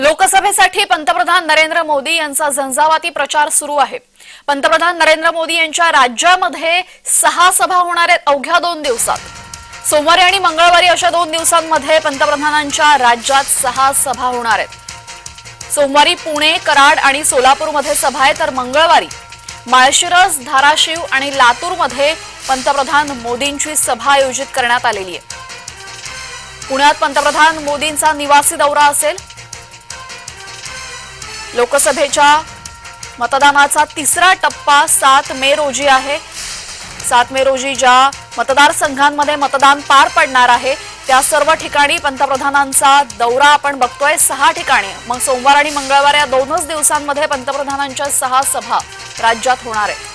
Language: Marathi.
लोकसभेसाठी पंतप्रधान नरेंद्र मोदी यांचा झंझावाती प्रचार सुरू आहे. पंतप्रधान नरेंद्र मोदी यांच्या राज्यामध्ये सहा सभा होणार आहेत अवघ्या दोन दिवसात. सोमवारी आणि मंगळवारी अशा दोन दिवसांमध्ये पंतप्रधानांच्या राज्यात सहा सभा होणार आहेत. सोमवारी पुणे कराड आणि सोलापूरमध्ये सभा आहे तर मंगळवारी माळशिरस धाराशिव आणि लातूरमध्ये पंतप्रधान मोदींची सभा आयोजित करण्यात आलेली आहे. पुण्यात पंतप्रधान मोदींचा निवासी दौरा असेल. लोकसभेच्या मतदानाचा तिसरा टप्पा सात मे रोजी आहे. सात मे रोजी ज्या मतदारसंघांमध्ये मतदान पार पडणार आहे त्या सर्व ठिकाणी पंतप्रधानांचा दौरा आपण बघतोय. सहा ठिकाणी. मग सोमवार आणि मंगळवार या दोनच दिवसांमध्ये पंतप्रधानांच्या सहा सभा राज्यात होणार आहेत.